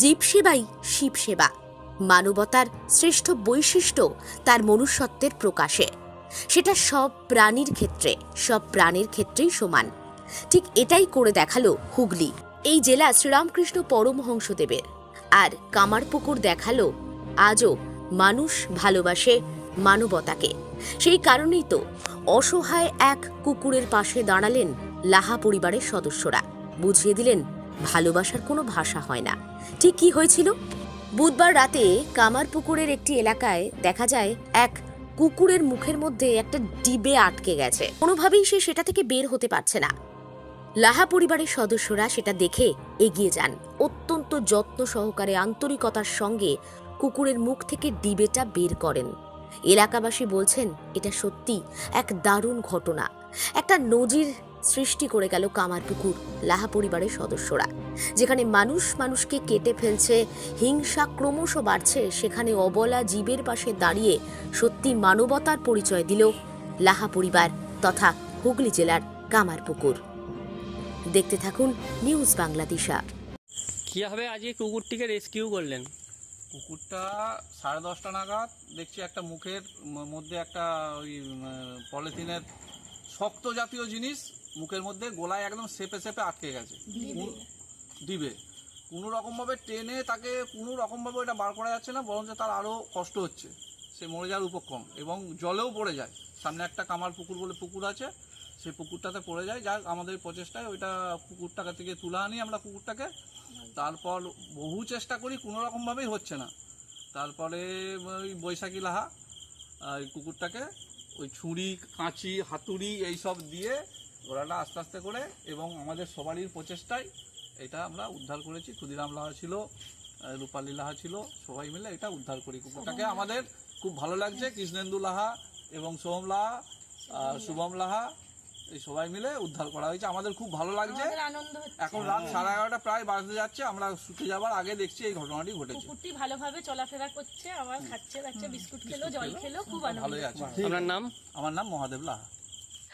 জীব শিবসেবা। মানবতার শ্রেষ্ঠ বৈশিষ্ট্য তার মনুষ্যত্বের প্রকাশে। সেটা সব প্রাণীর ক্ষেত্রে, সব প্রাণীর ক্ষেত্রেই সমান। ঠিক এটাই করে দেখাল হুগলি, এই জেলা শ্রীরামকৃষ্ণ পরমহংসদেবের। আর কামারপুকুর দেখাল, আজও মানুষ ভালোবাসে মানবতাকে। সেই কারণেই তো অসহায় এক কুকুরের পাশে দাঁড়ালেন লাহা পরিবারের সদস্যরা। বুঝিয়ে দিলেন ভালোবাসার কোনো ভাষা হয় না। ঠিক কি হয়েছিল? বুধবার রাতে কামারপুকুরের একটি এলাকায় দেখা যায়, এক কুকুরের মুখের মধ্যে একটা ডিবে আটকে গেছে। কোনোভাবেই সে সেটা থেকে বের হতে পারছে না। লাহা পরিবারের সদস্যরা সেটা দেখে এগিয়ে যান। অত্যন্ত যত্ন সহকারে আন্তরিকতার সঙ্গে কুকুরের মুখ থেকে ডিবেটা বের করেন। এলাকাবাসী বলছেন, এটা সত্যি এক দারুণ ঘটনা। একটা নজির সৃষ্টি করে গেল কামারপুকুর লাহা পরিবারের সদস্যরা। যেখানে মানুষ মানুষকে কেটে ফেলছে হিংসা ক্রমশ বাড়ছে সেখানে অবলা জীবের পাশে দাঁড়িয়ে সত্যি মানবতার পরিচয় দিল লাহা পরিবার তথা হুগলি জেলার কামারপুকুর দেখতে থাকুন নিউজ বাংলাদেশা কীভাবে আজকে কুকুরটিকে রেস্কিউ করলেন। কুকুরটা সাড়ে দশটা নাগাদ দেখছি একটা মুখের মধ্যে একটা ওই পলিথিনের শক্ত জাতীয় জিনিস মুখের মধ্যে গোলায় একদম সেপে সেপে আটকে গেছে। কোন- ডিবে কোনো রকমভাবে টেনে তাকে কোনো রকমভাবে ওটা বার করা যাচ্ছে না বরঞ্চ তার আরও কষ্ট হচ্ছে। সে মরে যাওয়ার উপক্রম এবং জলেও পড়ে যায়। সামনে একটা কামার পুকুর বলে পুকুর আছে সেই পুকুরটাতে পড়ে যায়। যাক আমাদের প্রচেষ্টায় ওইটা পুকুরটাকে থেকে তুলে আনি আমরা কুকুরটাকে তারপর বহু চেষ্টা করি কোনো রকমভাবেই হচ্ছে না। তারপরে ওই বৈশাখী লাহা ওই কুকুরটাকে ওই ছুরি কাঁচি হাতুড়ি এইসব দিয়ে ওরাটা আস্তে আস্তে করে এবং আমাদের সবারই প্রচেষ্টায় এটা আমরা উদ্ধার করেছি। ক্ষুদিরাম লাহা ছিল রূপালী লাহা ছিল সবাই মিলে এটা উদ্ধার করি। কুকুরটাকে আমাদের খুব ভালো লাগছে। কৃষ্ণেন্দু লাহা এবং সোহম লাহা শুভম লাহা এই সবাই মিলে উদ্ধার করা হয়েছে। আমাদের খুব ভালো লাগছে। এখন রাত সাড়ে এগারোটা প্রায় বাজতে যাচ্ছে। আমরা শুতে যাবার আগে দেখছি এই ঘটনাটি ঘটেছে। কুকুরটি ভালোভাবে চলাফেরা করছে আবার খাচ্ছে খাচ্ছে বিস্কুট খেলো জল খেলো। খুব ভালোই আছে। আপনার নাম? আমার নাম মহাদেব লাহা।